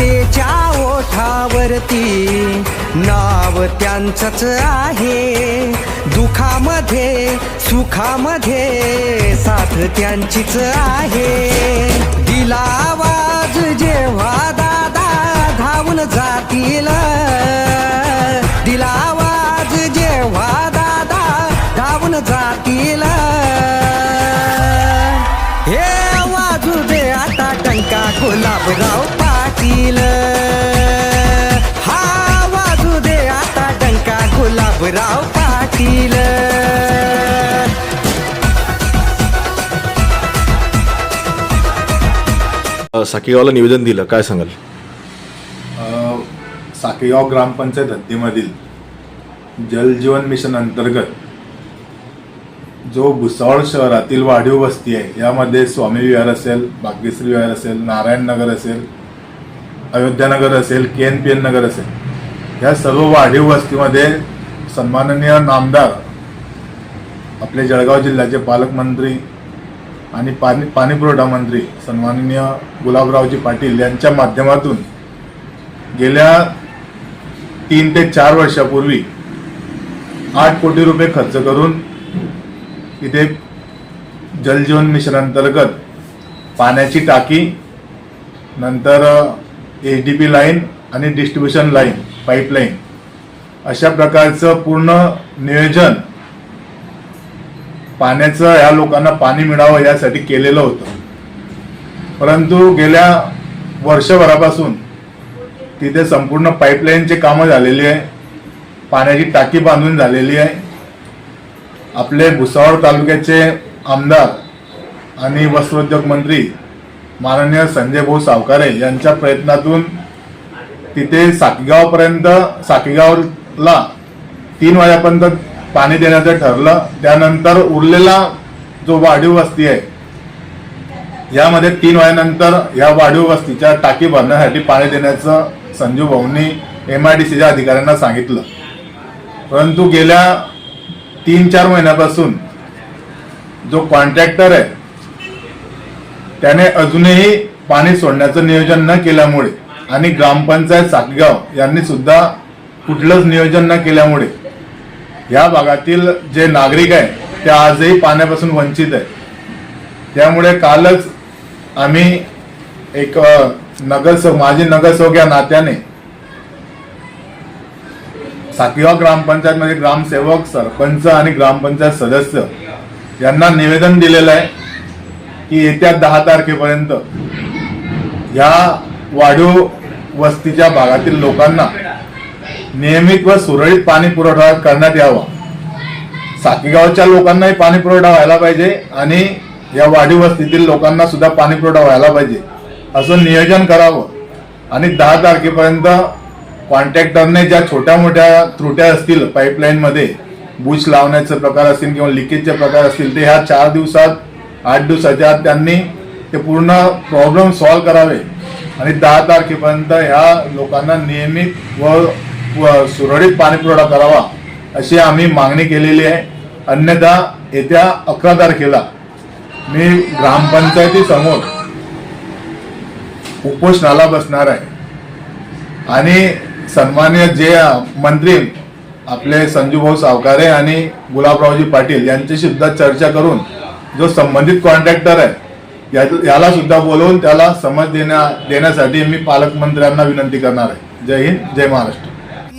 जनतेच्या ओठावरती नाव त्यांचंच आहे. दुखामध्ये सुखामध्ये साथ त्यांचीच आहे. दिला आवाज जेव्हा दादा धावून जातील. दिला आवाज जेव्हा दादा धावून जातील. हे वाजू दे आता टंका गुलाबराव अ, साकीगावला निवेदन दिलं काय सांगाल? अ, साकेगाव ग्रामपंचायत हद्दीमधील जलजीवन मिशन अंतर्गत जो भुसावळ शहरातील वाढीव वस्ती आहे यामध्ये स्वामी विहार असेल भाग्यश्री विहार असेल नारायण नगर असेल अयोध्यानगर असेल K N P N Nagar असेल या सर्व वाढीव वस्तीमध्ये सन्माननीय नामदार आपले जळगाव जिल्ह्याचे पालकमंत्री आणि पाणी पाणीपुरवठा मंत्री सन्माननीय गुलाबरावजी पाटील यांच्या माध्यमातून गेल्या तीन ते चार वर्षापूर्वी आठ कोटी रुपये खर्च करून इथे जलजीवन मिशन अंतर्गत पाण्याची टाकी नंतर एच डी पी लाईन आणि डिस्ट्रीब्युशन लाईन पाईपलाईन अशा प्रकारचं पूर्ण नियोजन पाण्याचं या लोकांना पाणी मिळावं यासाठी केलेलं होतं. परंतु गेल्या वर्षभरापासून तिथे संपूर्ण पाईपलाईनचे कामं झालेली आहे. पाण्याची टाकी बांधून झालेली आहे. आपले भुसावळ तालुक्याचे आमदार आणि वस्त्रोद्योग मंत्री माननीय संजय भाऊ सावकारे यांच्या प्रयत्नातून तिथे साकीगावपर्यंत ला. तीन वाजेपर्यंत पाणी देण्याचं ठरलं. त्यानंतर उरलेला जो वाढीव वस्ती आहे यामध्ये तीन वाजेनंतर या वाढीव वस्तीच्या टाकी भरण्यासाठी पाणी देण्याचं संजू भाऊंनी एम आय डी सीच्या अधिकाऱ्यांना सांगितलं. परंतु गेल्या तीन चार महिन्यापासून जो कॉन्ट्रॅक्टर आहे त्याने अजूनही पाणी सोडण्याचं नियोजन न केल्यामुळे आणि ग्रामपंचायत सातगाव यांनी सुद्धा कुठलंच नियोजन न केल्यामुळे या भागातील जे नागरिक आहे ते आजही पाण्यापासून वंचित आहे त्यामुळे कालच आम्ही एक नगरसेवक माजी नगरसेवक या नात्याने सातगाव ग्रामपंचायतमध्ये ग्रामसेवक सरपंच आणि ग्रामपंचायत सदस्य यांना निवेदन दिलेलं आहे की येत्या दहा तारखेपर्यंत या वाढीव वस्तीच्या भागातील लोकांना नियमित व सुरळीत पाणी पुरवठा करण्यात यावा. साकीगावच्या लोकांनाही पाणी पुरवठा व्हायला पाहिजे आणि या वाढीव वस्तीतील लोकांना सुद्धा पाणी पुरवठा व्हायला पाहिजे. असं नियोजन करावं. आणि दहा तारखेपर्यंत कॉन्ट्रॅक्टरने ज्या छोट्या मोठ्या त्रुट्या असतील पाईपलाईनमध्ये बुश लावण्याचे प्रकार असतील किंवा लिकेजचे प्रकार असतील ते ह्या चार दिवसात आठ दिवसाच्या आत त्यांनी ते पूर्ण प्रॉब्लेम सॉल्व्ह करावे. आणि दहा तारखेपर्यंत ह्या लोकांना नियमित व सुरळीत पाणीपुरवठा करावा अशी आम्ही मागणी केलेली आहे. अन्यथा येत्या अकरा तारखेला मी ग्रामपंचायतीसमोर उपोषणाला बसणार आहे. आणि सन्मान्य जे मंत्री आपले संजूभाऊ सावकारे आणि गुलाबरावजी पाटील यांच्याशी सुद्धा चर्चा करून जो संबंधित कॉन्ट्रॅक्टर आहे या- याला सुद्धा बोलवून त्याला समज देण्या देण्यासाठी मी पालकमंत्र्यांना विनंती करणार आहे. जय हिंद जय महाराष्ट्र.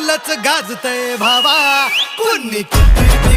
आपलंच गाजतय भावा. कुणी किती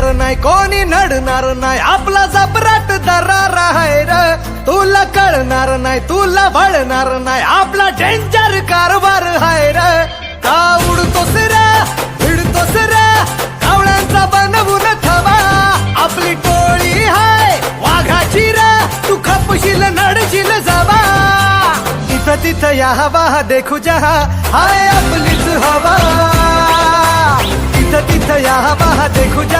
भिडणार नाही कोणी नडणार नाही. आपला जबराट दरारा आहे र. तुला कळणार नाही तुला भळणार नाही. आपला डेंजर कारभार आहे र. का उडतो सिरा भिडतो सिरा कावळ्यांचा बनवून ठेवा आपली टोळी हाय वाघाची रा. तू खपशील नडशील जावा. तिथं तिथं या हवा देखू जहा. हाय आपलीच हवा. तिथं तिथं या हवा देखू जा